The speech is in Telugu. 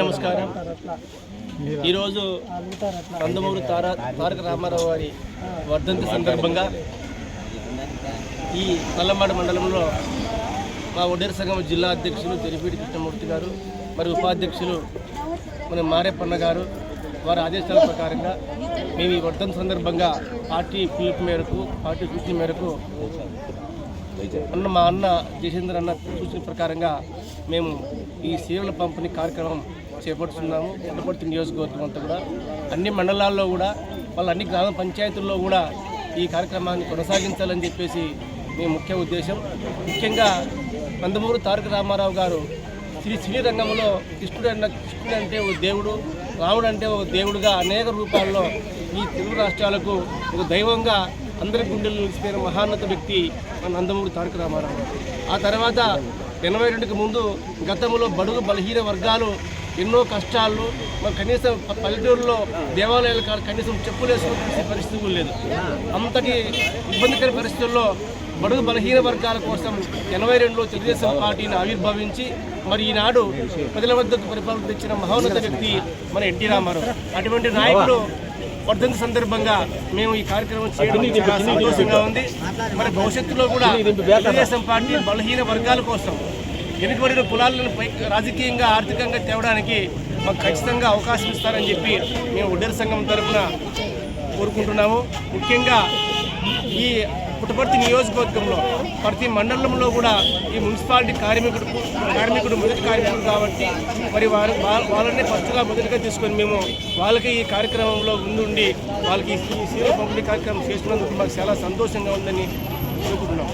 నమస్కారం. ఈరోజు నందమూరి తార తారక రామారావు గారి వర్ధంతి సందర్భంగా ఈ నల్లమాడ మండలంలో మా ఒడేరు సంఘం జిల్లా అధ్యక్షులు తెరిపీడి కృష్ణమూర్తి గారు మరి ఉపాధ్యక్షులు మన మారేపన్న గారు వారి ఆదేశాల ప్రకారంగా మేము ఈ వర్ధంతి సందర్భంగా పార్టీ పిలుపు మేరకు పార్టీ సూచన మేరకు అన్న మా అన్న జయచంద్ర అన్న సూచన ప్రకారంగా మేము ఈ సేవల పంపిణీ కార్యక్రమం చేపడుతున్నాము. పుట్టపర్తి నియోజకవర్గం అంతా కూడా. అన్ని మండలాల్లో కూడా వాళ్ళ అన్ని గ్రామ పంచాయతీల్లో కూడా ఈ కార్యక్రమాన్ని కొనసాగించాలని చెప్పేసి మీ ముఖ్య ఉద్దేశం. ముఖ్యంగా నందమూరు తారక రామారావు గారు శ్రీ సినీ రంగంలో కృష్ణుడు అన్న కృష్ణుడు అంటే ఓ దేవుడు రాముడు అంటే ఒక దేవుడుగా అనేక రూపాల్లో ఈ తెలుగు రాష్ట్రాలకు ఒక దైవంగా అందరి గుండెలు నిలిచిపోయిన మహాన్నత వ్యక్తి మన నందమూరి తారక రామారావు. ఆ తర్వాత ఎనభై రెండుకి ముందు గతంలో బడుగు బలహీన వర్గాలు ఎన్నో కష్టాలు మరి కనీసం పల్లెటూరులో దేవాలయాలు కాదు కనీసం చెప్పులు వేసుకునే పరిస్థితి లేదు. అంతటి ఇబ్బందికర పరిస్థితుల్లో బడుగు బలహీన వర్గాల కోసం ఎనభై రెండులో తెలుగుదేశం పార్టీని ఆవిర్భవించి మరి ఈనాడు ప్రజల వద్దకు పరిపాలన తెచ్చిన మహోన్నత వ్యక్తి మన ఎన్టీ రామారావు. అటువంటి నాయకుడు వర్ధంతి సందర్భంగా మేము ఈ కార్యక్రమం చేయడం చాలా సంతోషంగా ఉంది. మరి భవిష్యత్తులో కూడా తెలుగుదేశం పార్టీ బలహీన వర్గాల కోసం వెనుకబడిన కులాలను పై రాజకీయంగా ఆర్థికంగా తేవడానికి మాకు ఖచ్చితంగా అవకాశం ఇస్తారని చెప్పి మేము ఉడ్డర సంఘం తరఫున కోరుకుంటున్నాము. ముఖ్యంగా ఈ పుట్టపర్తి నియోజకవర్గంలో ప్రతి మండలంలో కూడా ఈ మున్సిపాలిటీ కార్మికుడు కార్మికుడు మొదటి కార్మికుడు కాబట్టి మరి వారు వాళ్ళని ఫస్ట్గా మొదటిగా తీసుకొని మేము వాళ్ళకి ఈ కార్యక్రమంలో ముందుండి వాళ్ళకి ఈ సీఎం పంపిణీ కార్యక్రమం చేస్తున్నందుకు మాకు చాలా సంతోషంగా ఉందని చెప్పుకున్నాం